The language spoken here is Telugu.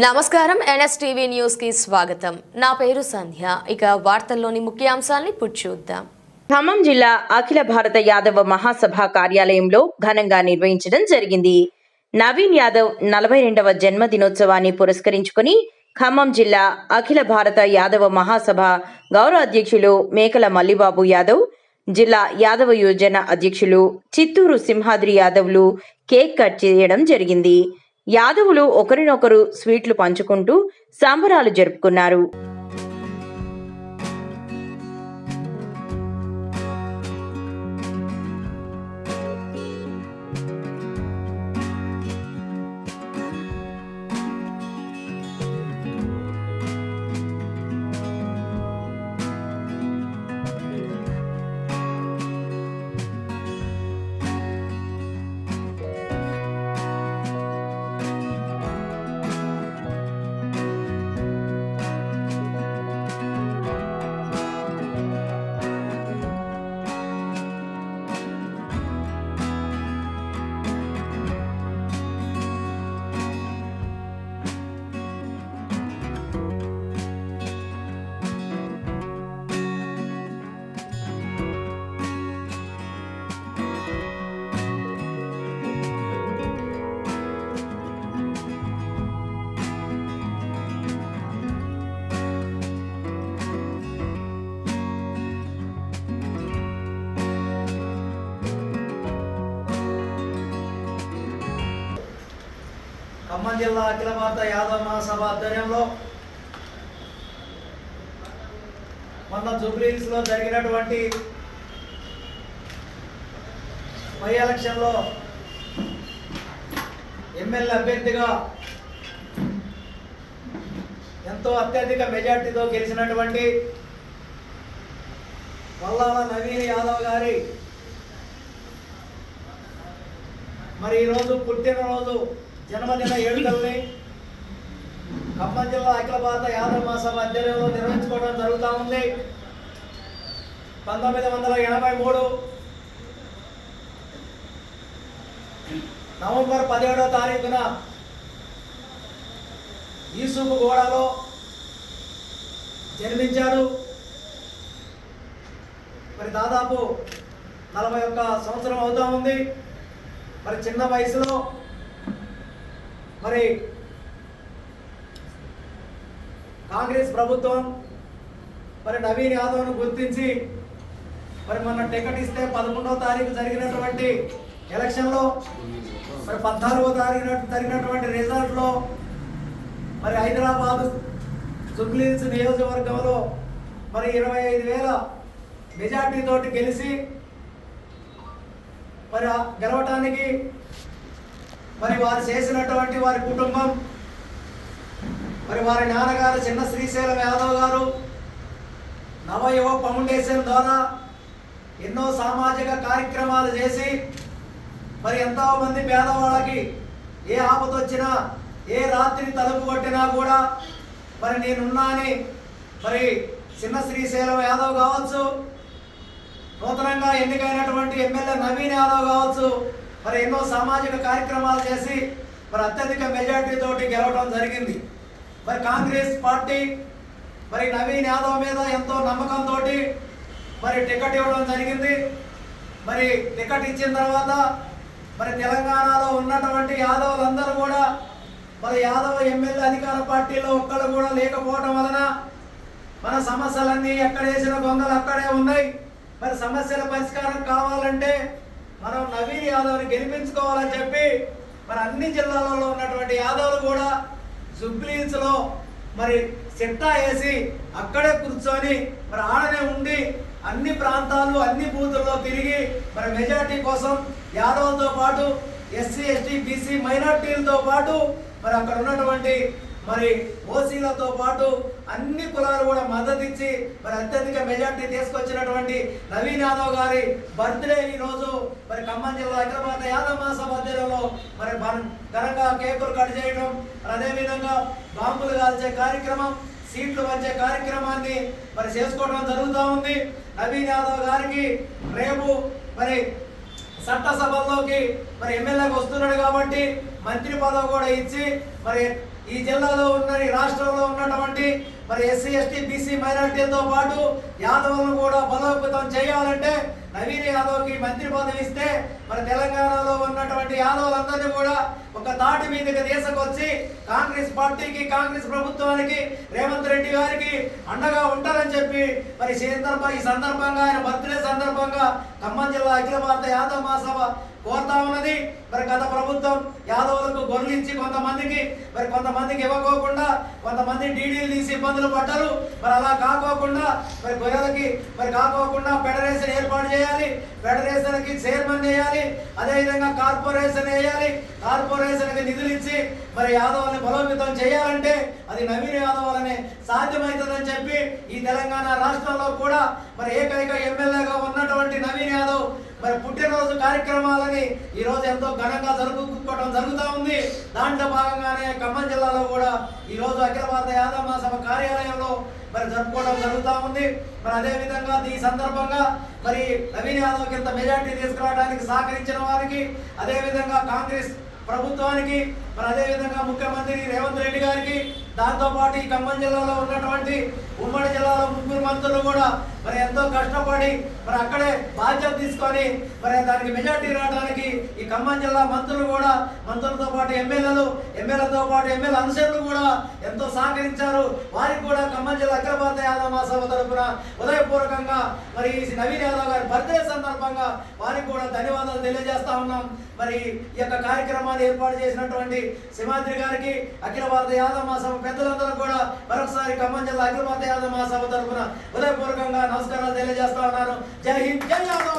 నమస్కారం ఎన్ఎస్టీవీ న్యూస్కి స్వాగతం. నా పేరు సంధ్య. ఇక వార్తల్లోని ముఖ్యాంశాల్ని చూద్దాం. ఖమ్మం జిల్లా అఖిల భారత యాదవ మహాసభ కార్యాలయంలో ఘనంగా నిర్వహించడం జరిగింది. నవీన్ యాదవ్ నలభై రెండవ జన్మదినోత్సవాన్ని పురస్కరించుకుని ఖమ్మం జిల్లా అఖిల భారత యాదవ మహాసభ గౌరవ అధ్యక్షులు మేకల మల్లిబాబు యాదవ్ జిల్లా యాదవ యోజన అధ్యక్షులు చిత్తూరు సింహాద్రి యాదవ్లు కేక్ కట్ చేయడం జరిగింది. యాదవులు ఒకరినొకరు స్వీట్లు పంచుకుంటూ సంబరాలు జరుపుకున్నారు. ఖమ్మం జిల్లా అఖిల భారత యాదవ మహాసభ ఆధ్వర్యంలో మొన్న జూబ్లీహిల్స్లో జరిగినటువంటి పై ఎలక్షన్లో ఎమ్మెల్యే అభ్యర్థిగా ఎంతో అత్యధిక మెజార్టీతో గెలిచినటువంటి వల్లాల నవీన్ యాదవ్ గారి మరి ఈరోజు పుట్టినరోజు జన్మదిన ఏడుకల్ని ఖమ్మం జిల్లా అఖిల భారత యాదవ మహాసభ ఆధ్వర్యంలో నిర్వహించుకోవడం జరుగుతూ ఉంది. పంతొమ్మిది వందల ఎనభై మూడు నవంబర్ పదిహేడవ తారీఖున ఈసూపు గోడలో జన్మించారు. మరి దాదాపు నలభై ఒక్క సంవత్సరం అవుతా ఉంది. మరి చిన్న వయసులో మరి కాంగ్రెస్ ప్రభుత్వం మరి నవీన్ యాదవ్ను గుర్తించి మరి మొన్న టికెట్ ఇస్తే పదకొండవ తారీఖు జరిగినటువంటి ఎలక్షన్లో మరి పద్నాలుగో తారీఖు జరిగినటువంటి రిజల్ట్లో మరి హైదరాబాద్ జుబ్లీహిల్స్ నియోజకవర్గంలో మరి ఇరవై ఐదు వేల మెజార్టీతో గెలిచి మరి గెలవటానికి మరి వారు చేసినటువంటి వారి కుటుంబం మరి వారి నాన్నగారు చిన్న శ్రీశైలం యాదవ్ గారు నవయువ ఫౌండేషన్ ద్వారా ఎన్నో సామాజిక కార్యక్రమాలు చేసి మరి ఎంతో మంది పేదవాళ్ళకి ఏ ఆపద వచ్చినా ఏ రాత్రి తలుపు కొట్టినా కూడా మరి నేనున్నా అని మరి చిన్న శ్రీశైలం యాదవ్ కావచ్చు నూతనంగా ఎన్నికైనటువంటి ఎమ్మెల్యే నవీన్ యాదవ్ కావచ్చు మరి ఎన్నో సామాజిక కార్యక్రమాలు చేసి మరి అత్యధిక మెజార్టీ తోటి గెలవడం జరిగింది. మరి కాంగ్రెస్ పార్టీ మరి నవీన్ యాదవ్ మీద ఎంతో నమ్మకంతో మరి టికెట్ ఇవ్వడం జరిగింది. మరి టికెట్ ఇచ్చిన తర్వాత మరి తెలంగాణలో ఉన్నటువంటి యాదవులందరూ కూడా మరి యాదవ ఎమ్మెల్యే అధికార పార్టీలో ఒక్కళ్ళు కూడా లేకపోవడం వలన మన సమస్యలన్నీ ఎక్కడ వేసిన గొంగలు అక్కడే ఉన్నాయి. మరి సమస్యల పరిష్కారం కావాలంటే మనం నవీన్ యాదవ్ని గెలిపించుకోవాలని చెప్పి మరి అన్ని జిల్లాలలో ఉన్నటువంటి యాదవులు కూడా జుబ్లీస్లో మరి సిట్టా వేసి అక్కడే కూర్చొని మరి ఆడనే ఉండి అన్ని ప్రాంతాలు అన్ని బూతుల్లో తిరిగి మరి మెజార్టీ కోసం యాదవులతో పాటు ఎస్సీ ఎస్టీ బీసీ మైనార్టీలతో పాటు మరి అక్కడ ఉన్నటువంటి మరి ఓసీలతో పాటు అన్ని కులాలు కూడా మద్దతు ఇచ్చి మరి అత్యధిక మెజార్టీ తీసుకొచ్చినటువంటి నవీన్ యాదవ్ గారి బర్త్డే ఈ రోజు మరి ఖమ్మం జిల్లా అగ్రమాత యాదవ్ మహాసభ ఆధ్వర్యంలో మరి బన్- ఘనంగా కేకులు కట్ చేయడం అదేవిధంగా బాంబులు కాల్చే కార్యక్రమం సీట్లు వచ్చే కార్యక్రమాన్ని మరి చేసుకోవడం జరుగుతూ ఉంది. నవీన్ యాదవ్ గారికి రేపు మరి చట్టసభల్లోకి మరి ఎమ్మెల్యేకి వస్తున్నాడు కాబట్టి మంత్రి పదవి కూడా ఇచ్చి మరి ఈ జిల్లాలో ఉన్న ఈ రాష్ట్రంలో ఉన్నటువంటి మరి ఎస్సీ ఎస్టీ బీసీ మైనార్టీలతో పాటు యాదవులను కూడా బలోపేతం చేయాలంటే నవీన్ యాదవ్కి మంత్రి పదవి ఇస్తే మరి తెలంగాణలో ఉన్నటువంటి యాదవులందరినీ కూడా ఒక తాటి మీదకి తీసుకొచ్చి కాంగ్రెస్ పార్టీకి కాంగ్రెస్ ప్రభుత్వానికి రేవంత్ రెడ్డి గారికి అండగా ఉంటారని చెప్పి మరి ఈ సందర్భ ఈ సందర్భంగా ఆయన బర్త్డే సందర్భంగా ఖమ్మం జిల్లా అఖిల భారత యాదవ మహాసభ కోరుతా ఉన్నది. మరి గత ప్రభుత్వం యాదవులకు గొర్రెలు ఇచ్చి కొంతమందికి మరి కొంతమందికి ఇవ్వకోకుండా కొంతమంది డీడీలు తీసి ఇబ్బందులు పడ్డారు. మరి అలా కాకోకుండా మరి గొర్రెలకి మరి కాకోకుండా ఫెడరేషన్ ఏర్పాటు చేయాలి. ఫెడరేషన్కి చైర్మన్ వేయాలి అదేవిధంగా కార్పొరేషన్ వేయాలి కార్పొరేషన్కి నిధులు ఇచ్చి మరి యాదవుల్ని బలోపేతం చేయాలంటే అది నవీన్ యాదవ్ సాధ్యమవుతుందని చెప్పి ఈ తెలంగాణ రాష్ట్రంలో కూడా మరి ఏకైక ఎమ్మెల్యేగా ఉన్నటువంటి నవీన్ యాదవ్ మరి పుట్టినరోజు కార్యక్రమాలని ఈరోజు ఎంతో ఘనంగా జరుపుకోవడం జరుగుతూ ఉంది. దాంట్లో భాగంగానే ఖమ్మం జిల్లాలో కూడా ఈరోజు అఖిల భారత యాదవ మహాసభ కార్యాలయంలో మరి జరుపుకోవడం జరుగుతూ ఉంది. మరి అదే విధంగా ఈ సందర్భంగా మరి నవీన్ యాదవ్ కింద మెజార్టీ తీసుకురావడానికి సహకరించిన వారికి అదేవిధంగా కాంగ్రెస్ ప్రభుత్వానికి మరి అదే విధంగా ముఖ్యమంత్రి రేవంత్ రెడ్డి గారికి దాంతోపాటు ఈ ఖమ్మం జిల్లాలో ఉన్నటువంటి ఉమ్మడి జిల్లాలో ముగ్గురు మంత్రులు కూడా మరి ఎంతో కష్టపడి మరి అక్కడే బాధ్యత తీసుకొని మరి దానికి మెజార్టీ రావడానికి ఈ ఖమ్మం జిల్లా మంత్రులు కూడా మంత్రులతో పాటు ఎమ్మెల్యేలు ఎమ్మెల్యేలతో పాటు ఎమ్మెల్యే అనుచరులు కూడా ఎంతో సహకరించారు. వారికి కూడా ఖమ్మం జిల్లా అఖిల భారత యాదవ్ మహాసభ తరపున ఉదయపూర్వకంగా మరి ఈ నవీన్ యాదవ్ గారి బర్త్డే సందర్భంగా వారికి కూడా ధన్యవాదాలు తెలియజేస్తా ఉన్నాం. మరి ఈ యొక్క కార్యక్రమాన్ని ఏర్పాటు చేసినటువంటి సింహాద్రి గారికి అఖిల భారత యాదవ్ మహాసభ పెద్దలందరూ కూడా మరొకసారి ఖమ్మం జిల్లా అఖిల భారత యాదవ్ మహాసభ తరపున ఉదయపూర్వకంగా నమస్కారాలు తెలియజేస్తా ఉన్నాను. జై హింద్ జై యాదవ్.